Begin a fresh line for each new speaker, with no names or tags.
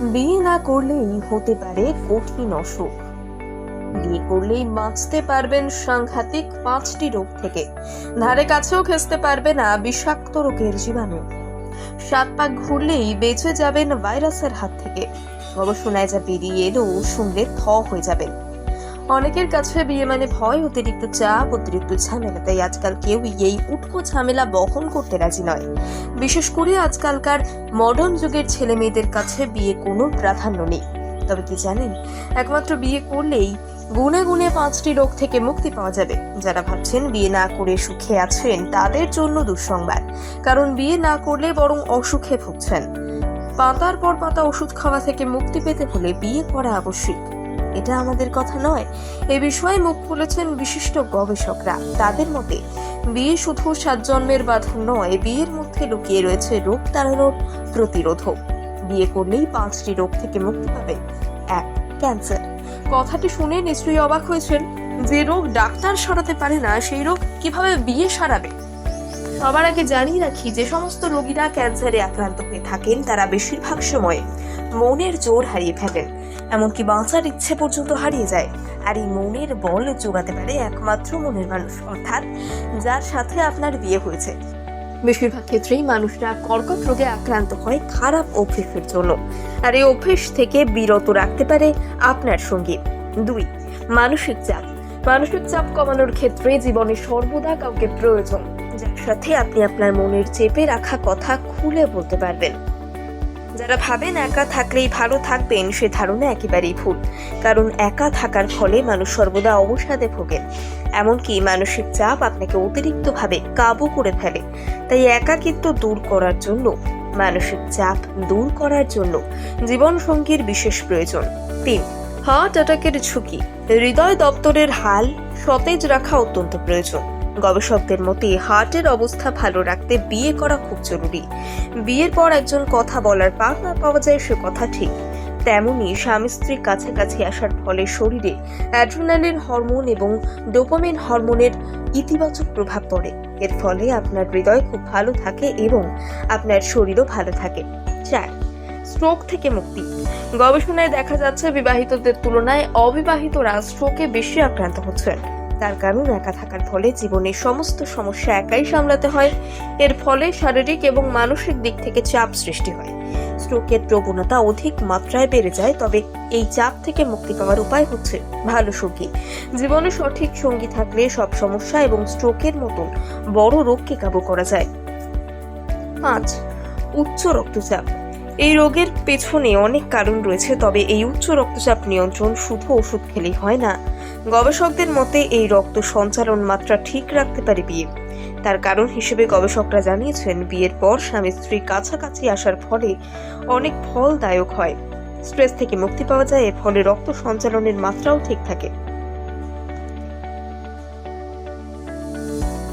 বিয়ে না করলেই হতে পারে কঠিন অসুখ। বিয়ে করলেই বাঁচতে পারবেন সাংঘাতিক পাঁচটি রোগ থেকে। ধারে কাছেও খেসতে পারবে না বিষাক্ত রোগের জীবাণু। সাত পাক ঘুরলেই বেঁচে যাবেন ভাইরাসের হাত থেকে। গবেষণায় যা বেরিয়ে এলো শুনলে থ হয়ে যাবেন। অনেকের কাছে বিয়ে মানে ভয়, অতিরিক্ত চাপ, অতিরিক্ত ঝামেলা। তাই আজকাল কেউই এই উটকো ঝামেলা বহন করতে রাজি নয়। বিশেষ করে আজকালকার মডার্ন যুগের ছেলে মেয়েদের কাছে বিয়ে কোনো প্রাধান্য নেই। তবে কি জানেন, একমাত্র বিয়ে করলেই গুনে গুনে পাঁচটি রোগ থেকে মুক্তি পাওয়া যাবে। যারা ভাবছেন বিয়ে না করে সুখে আছেন, তাদের জন্য দুঃসংবাদ। কারণ বিয়ে না করলে বরং অসুখে ভুগছেন। পাতার পর পাতা ওষুধ খাওয়া থেকে মুক্তি পেতে হলে বিয়ে করা আবশ্যিক। এটা আমাদের কথা নয়। এ বিষয়ে মুখ খুলেছেন বিশিষ্ট গবেষকরা। তাদের মতে, বিয়ে শুধু সাত জন্মের বাঁধন নয়, বিয়ের মধ্যে লুকিয়ে রয়েছে রোগ তাড়ানোর প্রতিরোধক বিয়ে করলেই পাঁচটি রোগ থেকে মুক্তি পাবে এক, ক্যান্সার। কথাটি শুনে নিশ্চয়ই অবাক হয়েছেন যে রোগ ডাক্তার সরাতে পারে না, সেই রোগ কীভাবে বিয়ে সারাবে? সবার আগে জানিয়ে রাখি, যে সমস্ত রোগীরা ক্যান্সারে আক্রান্ত হয়ে থাকেন, তারা বেশিরভাগ সময় মনের জোর হারিয়ে ফেলেন। এমনকি বাঁচার ইচ্ছে পর্যন্ত হারিয়ে যায়। আর এই মনের বল যোগাতে পারে একমাত্র মনের মানুষ, অর্থাৎ যার সাথে আপনার বিয়ে হয়েছে। বেশিরভাগ ক্ষেত্রেই মানুষরা কর্কট রোগে আক্রান্ত হয়, খারাপ অভ্যেসের জন্য। আর এই অভ্যেস থেকে বিরত রাখতে পারে আপনার সঙ্গী। দুই, মানসিক চাপ। মানসিক চাপ কমানোর ক্ষেত্রে জীবনে সর্বদা কাউকে প্রয়োজন, যার সাথে আপনি আপনার মনের চেপে রাখা কথা খুলে বলতে পারবেন। যারা ভাবেন একা থাকলেই ভালো থাকবেন, সে ধারণা একেবারেই ভুল। কারণ একা থাকার ফলে মানুষ সর্বদা অবসাদে ভোগেন। এমনকি মানসিক চাপ আপনাকে অতিরিক্তভাবে কাবু করে ফেলে। তাই একাকিত্ব দূর করার জন্য, মানসিক চাপ দূর করার জন্য জীবন সঙ্গীর বিশেষ প্রয়োজন। তিন, হার্ট অ্যাটাকের ঝুঁকি। হৃদয় দপ্তরের হাল সতেজ রাখা অত্যন্ত প্রয়োজন। গবেষকদের মতে, হার্টের অবস্থা ভালো রাখতে বিয়ে করা খুব জরুরি। বিয়ের পর একজন কথা বলার পার্টনার পাওয়া যায় সে কথা ঠিক। তেমনি স্বামী স্ত্রীর কাছাকাছি আসার ফলে শরীরে অ্যাড্রিনালিন হরমোন এবং ডোপামিন হরমোনের ইতিবাচক প্রভাব পড়ে। এর ফলে আপনার হৃদয় খুব ভালো থাকে এবং আপনার শরীরও ভালো থাকে। চার, স্ট্রোক থেকে মুক্তি। গবেষণায় দেখা যাচ্ছে বিবাহিতদের তুলনায় অবিবাহিতরা স্ট্রোকে বেশি আক্রান্ত হচ্ছেন। তার কারণ একা থাকার ফলে জীবনের সমস্ত সমস্যা একাই সামলাতে হয়। এর ফলে শারীরিক এবং মানসিক দিক থেকে চাপ সৃষ্টি হয়। স্ট্রোকের প্রবণতা অধিক মাত্রায় বেড়ে যায়, তবে এই চাপ থেকে মুক্তি পাওয়ার উপায় হচ্ছে ভালো সঙ্গী। জীবনে সঠিক সঙ্গী থাকলে সব সমস্যা এবং স্ট্রোকের মতন বড় রোগকে কাবু করা যায়। পাঁচ, উচ্চ রক্তচাপ। এই রোগের পেছনে অনেক কারণ রয়েছে, তবে এই উচ্চ রক্তচাপ নিয়ন্ত্রণ শুধু ওষুধ খেলেই হয় না। গবেষকদের মতে এই রক্ত সঞ্চালন মাত্রা ঠিক রাখতে পারে বিয়ে। তার কারণ হিসেবে গবেষকরা জানিয়েছেন, বিয়ের পর স্বামী স্ত্রী কাছাকাছি আসার ফলে অনেক ফলদায়ক হয়। স্ট্রেস থেকে মুক্তি পাওয়া যায়, এর ফলে রক্ত সঞ্চালনের মাত্রাও ঠিক থাকে।